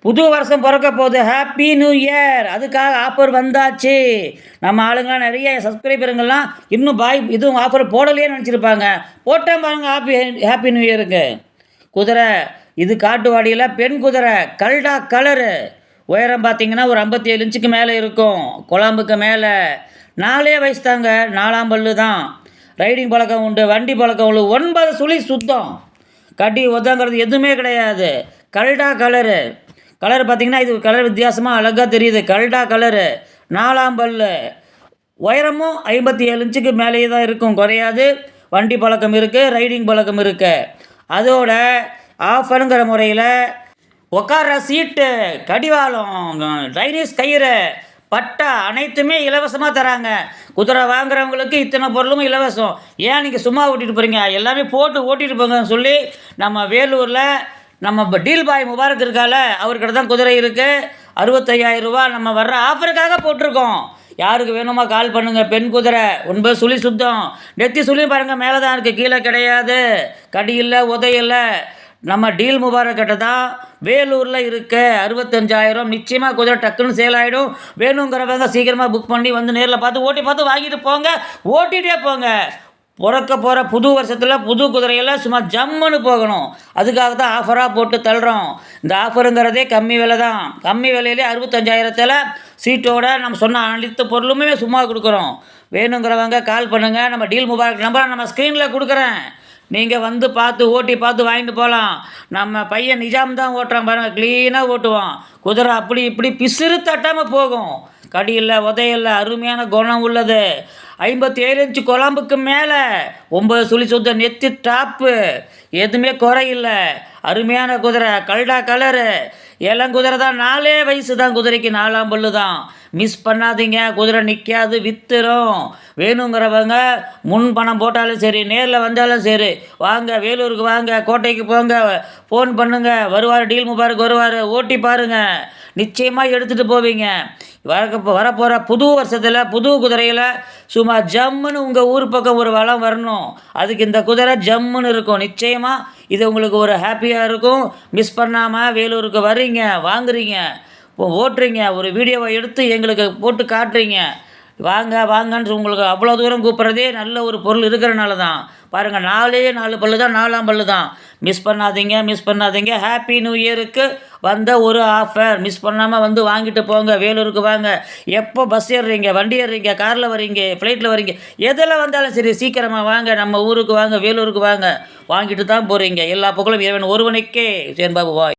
புது வருஷம் பிறக்க போகுது. ஹாப்பி நியூ இயர் அதுக்காக ஆஃபர் வந்தாச்சு. நம்ம ஆளுங்களாம் நிறைய சப்ஸ்கிரைபருங்கெல்லாம் இன்னும் பாய் இதுவும் ஆஃபர் போடலையே நினச்சிருப்பாங்க. போட்டேன் பாருங்க ஹாப்பி ஹாப்பி நியூ இயருக்கு குதிரை இது காட்டுவாடியில் பெண் குதிரை கல்டா கலரு உயரம் பார்த்தீங்கன்னா ஒரு ஐம்பத்தி ஏழு இன்ச்சுக்கு மேலே இருக்கும். குழம்புக்கு மேலே. நாலே வயசு தாங்க. நாலாம் பல்லு தான். ரைடிங் பழக்கம் உண்டு வண்டி பழக்கம் உண்டு. ஒன்பது சுழி சுத்தம். கட்டி ஒதங்கிறது எதுவுமே கிடையாது. கல்டா கலரு கலர் பார்த்தீங்கன்னா இது கலர் வித்தியாசமாக அழகாக தெரியுது. கல்டா கலரு. நாலாம் பல்லு. உயரமும் ஐம்பத்தி ஏழு இன்ச்சுக்கு மேலேயே தான் இருக்கும். குறையாது. வண்டி பழக்கம் இருக்குது ரைடிங் பழக்கம் இருக்குது அதோட ஆஃபருங்கிற முறையில் உட்கார்ற சீட்டு கடிவாளம் டைனிஸ் கயிறு பட்டா அனைத்துமே இலவசமாக தராங்க. குதிரை வாங்குறவங்களுக்கு இத்தனை பொருளும் இலவசம். ஏன் நீங்கள் சும்மா ஓட்டிகிட்டு போகிறீங்க எல்லாமே போட்டு ஓட்டிகிட்டு போங்கன்னு சொல்லி நம்ம வேலூரில் நம்ம இப்போ டீல் பாய் முபாரக் இருக்கால அவர்கிட்ட தான் குதிரை இருக்குது அறுபத்தையாயிரம் ரூபா நம்ம வர்ற ஆஃபருக்காக போட்டிருக்கோம். யாருக்கு வேணுமா கால் பண்ணுங்கள் பெண் குதிரை ஒன்பது சுழி சுத்தம். நெத்தி சுழி பாருங்கள் மேலே தான் இருக்குது கீழே கிடையாது. கடி இல்லை உதையில்லை நம்ம டீல் முபாரக்கிட்ட தான் வேலூரில் இருக்க. அறுபத்தஞ்சாயிரம் நிச்சயமாக குதிரை டக்குன்னு சேல் ஆகிடும் வேணுங்கிறவங்க சீக்கிரமாக புக் பண்ணி வந்து நேரில் பார்த்து ஓட்டி பார்த்து வாங்கிட்டு போங்க. ஓட்டிகிட்டே போங்க. பிறக்க போகிற புது வருஷத்தில் புது குதிரையெல்லாம் சும்மா ஜம்முன்னு போகணும். அதுக்காக தான் ஆஃபராக போட்டு தள்ளுறோம். இந்த ஆஃபருங்கிறதே கம்மி விலை தான். கம்மி விலையிலே அறுபத்தஞ்சாயிரத்தில் சீட்டோட நம்ம சொன்ன அனைத்து பொருளுமே சும்மா கொடுக்குறோம். வேணுங்கிறவங்க கால் பண்ணுங்கள் நம்ம டீல் முபாரக் நம்பர் நம்ம ஸ்க்ரீனில் கொடுக்குறேன். நீங்கள் வந்து பார்த்து ஓட்டி பார்த்து வாங்கிட்டு போகலாம் நம்ம பையன் நிஜாம் தான் ஓட்டுறான் பாருங்கள் க்ளீனாக ஓட்டுவான். குதிரை அப்படி இப்படி பிசிறு தட்டாமல் போகும். கடியில் உதையில்ல அருமையான குணம் உள்ளது. ஐம்பத்தி ஏழு இன்ச்சு குழம்புக்கு மேலே ஒம்பது சுழி சுத்த நெத்தி டாப்பு எதுவுமே குறையில்லை அருமையான குதிரை கல்டா கலரு இளங்குதிரை தான் நாலே வயசு தான் குதிரைக்கு நாலாம் பல்லு தான் மிஸ் பண்ணாதீங்க குதிரை நிற்காது வித்துரும். வேணுங்கிறவங்க முன் பணம் போட்டாலும் சரி நேரில் வந்தாலும் சரி வாங்க வேலூருக்கு வாங்க கோட்டைக்கு போங்க ஃபோன் பண்ணுங்கள் வருவார் டீல் முபாருக்கு வருவார் ஓட்டி பாருங்கள் நிச்சயமாக எடுத்துகிட்டு போவீங்க. வரக்க வரப்போகிற புது வருஷத்தில் புது குதிரையில் சும்மா ஜம்முன்னு உங்கள் ஊர் பக்கம் ஒரு வளம் வரணும். அதுக்கு இந்த குதிரை ஜம்முன்னு இருக்கும். நிச்சயமாக இது உங்களுக்கு ஒரு ஹாப்பியாக இருக்கும். மிஸ் பண்ணாமல் வேலூருக்கு வர்றீங்க வாங்குறீங்க ஓட்டுறீங்க. ஒரு வீடியோவை எடுத்து எங்களுக்கு போட்டு காட்டுறீங்க. வாங்க வாங்கன்னு உங்களுக்கு அவ்வளோ தூரம் கூப்பிட்றதே நல்ல ஒரு பொருள் இருக்கிறனால தான் பாருங்கள் நாலே நாலு பல்லு தான் நாலாம் பல்லு தான் மிஸ் பண்ணாதீங்க மிஸ் பண்ணாதீங்க. ஹாப்பி நியூ இயருக்கு வந்த ஒரு ஆஃபர் மிஸ் பண்ணாமல் வந்து வாங்கிட்டு போங்க வேலூருக்கு வாங்க. எப்போ பஸ் ஏறுறீங்க வண்டி ஏறுறீங்க காரில் வரீங்க ஃப்ளைட்டில் வரீங்க எதில் வந்தாலும் சரி சீக்கிரமாக வாங்க. நம்ம ஊருக்கு வாங்க வேலூருக்கு வாங்க. வாங்கிட்டு தான் போகிறீங்க எல்லா புகழும் இறைவன் ஒருவனுக்கே. சேன் வாய்.